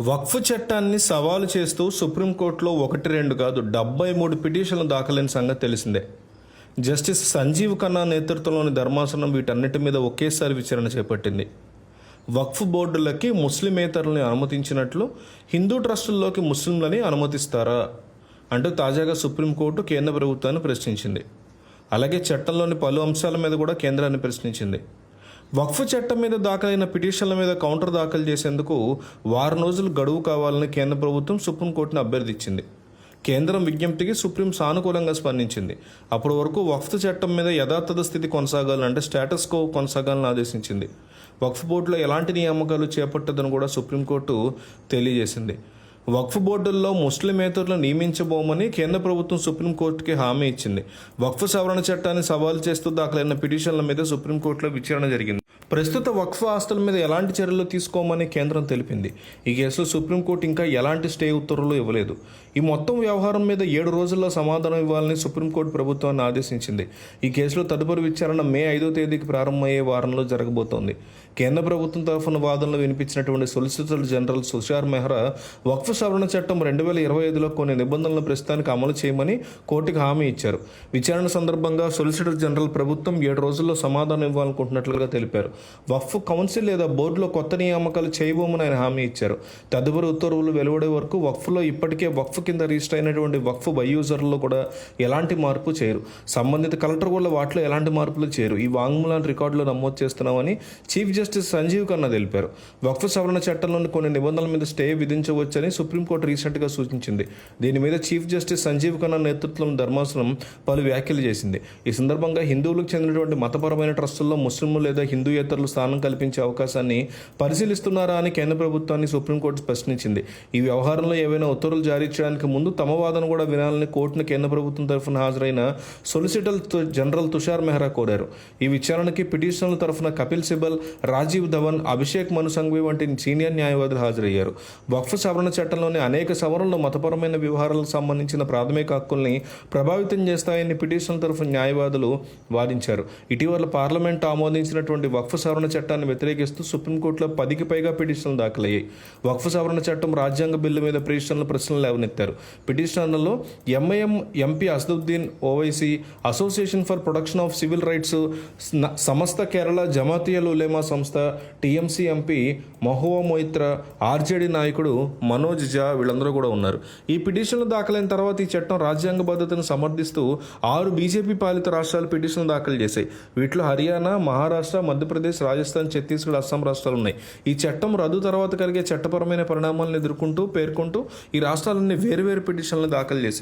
వక్ఫ్ చట్టాన్ని సవాలు చేస్తూ సుప్రీంకోర్టులో ఒకటి రెండు కాదు డెబ్బై మూడు పిటిషన్లు దాఖలైన సంగతి తెలిసిందే. జస్టిస్ సంజీవ్ ఖన్నా నేతృత్వంలోని ధర్మాసనం వీటన్నిటి మీద ఒకేసారి విచారణ చేపట్టింది. వక్ఫ్ బోర్డులకి ముస్లిమేతరుల్ని అనుమతించినట్లు హిందూ ట్రస్టుల్లోకి ముస్లింలని అనుమతిస్తారా? అంటూ తాజాగా సుప్రీంకోర్టు కేంద్ర ప్రభుత్వాన్ని ప్రశ్నించింది. అలాగే చట్టంలోని పలు అంశాల మీద కూడా కేంద్రాన్ని ప్రశ్నించింది. వక్ఫ్ చట్టం మీద దాఖలైన పిటిషన్ల మీద కౌంటర్ దాఖలు చేసేందుకు వారం రోజులు గడువు కావాలని కేంద్ర ప్రభుత్వం సుప్రీంకోర్టును అభ్యర్థించింది. కేంద్రం విజ్ఞప్తికి సుప్రీం సానుకూలంగా స్పందించింది. అప్పటి వరకు వక్ఫ్ చట్టం మీద యథాతథ స్థితి కొనసాగాలంటే స్టేటస్ కో కొనసాగాలని ఆదేశించింది. వక్ఫ్ బోర్డులో ఎలాంటి నియామకాలు చేపట్టదని కూడా సుప్రీంకోర్టు తెలియజేసింది. వక్ఫ్ బోర్డుల్లో ముస్లిమేతరులను నియమించబోమని కేంద్ర ప్రభుత్వం సుప్రీంకోర్టుకి హామీ ఇచ్చింది. వక్ఫ్ సవరణ చట్టాన్ని సవాల్ చేస్తూ దాఖలైన పిటిషన్ల మీద సుప్రీంకోర్టులో విచారణ జరిగింది. ప్రస్తుత వక్ఫ్ ఆస్తుల మీద ఎలాంటి చర్యలు తీసుకోమని కేంద్రం తెలిపింది. ఈ కేసులో సుప్రీంకోర్టు ఇంకా ఎలాంటి స్టే ఉత్తర్వులు ఇవ్వలేదు. ఈ మొత్తం వ్యవహారం మీద ఏడు రోజుల్లో సమాధానం ఇవ్వాలని సుప్రీంకోర్టు ప్రభుత్వాన్ని ఆదేశించింది. ఈ కేసులో తదుపరి విచారణ మే ఐదో తేదీకి ప్రారంభమయ్యే వారంలో జరగబోతోంది. కేంద్ర ప్రభుత్వం తరఫున వాదనలు వినిపించినటువంటి సొలిసిటర్ జనరల్ సుషార్ మెహ్రా వక్ఫ్ సవరణ చట్టం రెండు వేల ఇరవై ఐదులో కొన్ని నిబంధనలు ప్రస్తుతానికి అమలు చేయమని కోర్టుకు హామీ ఇచ్చారు. విచారణ సందర్భంగా సొలిసిటర్ జనరల్ ప్రభుత్వం ఏడు రోజుల్లో సమాధానం ఇవ్వాలనుకుంటున్నట్లుగా తెలిపారు. వక్ఫ్ కౌన్సిల్ లేదా బోర్డులో కొత్త నియామకాలు చేయబోమని ఆయన హామీ ఇచ్చారు. తదుపరి ఉత్తర్వులు వెలువడే వరకు వక్ఫ్లో ఇప్పటికే వక్ఫ్ కింద రిజిస్టర్ అయినటువంటి వక్ఫ్ బై యూజర్లో కూడా ఎలాంటి మార్పు చేయరు. సంబంధిత కలెక్టర్ కూడా వాటిలో ఎలాంటి మార్పులు చేయరు. ఈ వాంగ్మూలాన్ని రికార్డులో నమోదు చేస్తున్నామని చీఫ్ జస్టిస్ సంజీవ్ ఖన్నా తెలిపారు. వక్ఫ్ సవరణ చట్టంలోని కొన్ని నిబంధనల మీద స్టే విధించవచ్చని సుప్రీంకోర్టు రీసెంట్గా సూచించింది. దీని మీద చీఫ్ జస్టిస్ సంజీవ్ ఖన్నా నేతృత్వం ధర్మాసనం పలు వ్యాఖ్యలు చేసింది. ఈ సందర్భంగా హిందువులకు చెందినటువంటి మతపరమైన ట్రస్టుల్లో ముస్లింలు లేదా హిందూ హిందూయేతరులు స్థానం కల్పించే అవకాశాన్ని పరిశీలిస్తున్నారా అని కేంద్ర ప్రభుత్వాన్ని సుప్రీంకోర్టు ప్రశ్నించింది. ఈ వ్యవహారంలో ఏవైనా ఉత్తర్వులు జారీ చేయడానికి ముందు తమ వాదన కూడా వినాలని కోర్టును కేంద్ర ప్రభుత్వం తరఫున హాజరైన సొలిసిటర్ జనరల్ తుషార్ మెహ్రా కోరారు. ఈ విచారణకి పిటిషనర్ల తరఫున కపిల్ సిబల్ రాజీవ్ ధవన్ అభిషేక్ మను సంఘవి వంటి సీనియర్ న్యాయవాదులు హాజరయ్యారు. వక్ఫ్ సవరణ చట్టంలోని అనేక సవరణలు మతపరమైన వ్యవహారాలకు సంబంధించిన ప్రాథమిక హక్కుల్ని ప్రభావితం చేస్తాయని పిటిషన్ తరఫున న్యాయవాదులు వాదించారు. ఇటీవల పార్లమెంట్ ఆమోదించినటువంటి వక్ఫ్ సవరణ చట్టాన్ని వ్యతిరేకిస్తూ సుప్రీంకోర్టులో పదికి పైగా పిటిషన్లు దాఖలయ్యాయి. వక్ఫ్ సవరణ చట్టం రాజ్యాంగ బిల్లు మీద పిటిషన్లు ప్రశ్నలు లేవనెత్తారు. పిటిషన్లలో MIM MP Asaduddin Owaisi association for production of civil rights Samastha Kerala Jamiyyathul Ulama సంస్థ TMC MP Mahua Moitra RJD నాయకుడు మనోజ్ జా వీళ్ళందరూ కూడా ఉన్నారు. ఈ పిటిషన్లు దాఖలైన తర్వాత ఈ చట్టం రాజ్యాంగ భద్రతను సమర్థిస్తూ ఆరు బీజేపీ పాలిత రాష్ట్రాలు పిటిషన్లు దాఖలు చేశాయి. వీటిలో హర్యానా మహారాష్ట్ర మధ్యప్రదేశ్ రాజస్థాన్ ఛత్తీస్గఢ్ అస్సాం రాష్ట్రాలు ఉన్నాయి. ఈ చట్టం రద్దు తర్వాత కలిగే చట్టపరమైన పరిణామాలను ఎదుర్కొంటూ పేర్కొంటూ ఈ రాష్ట్రాలన్నీ వేరువేరు పిటిషన్లు దాఖలు చేశాయి.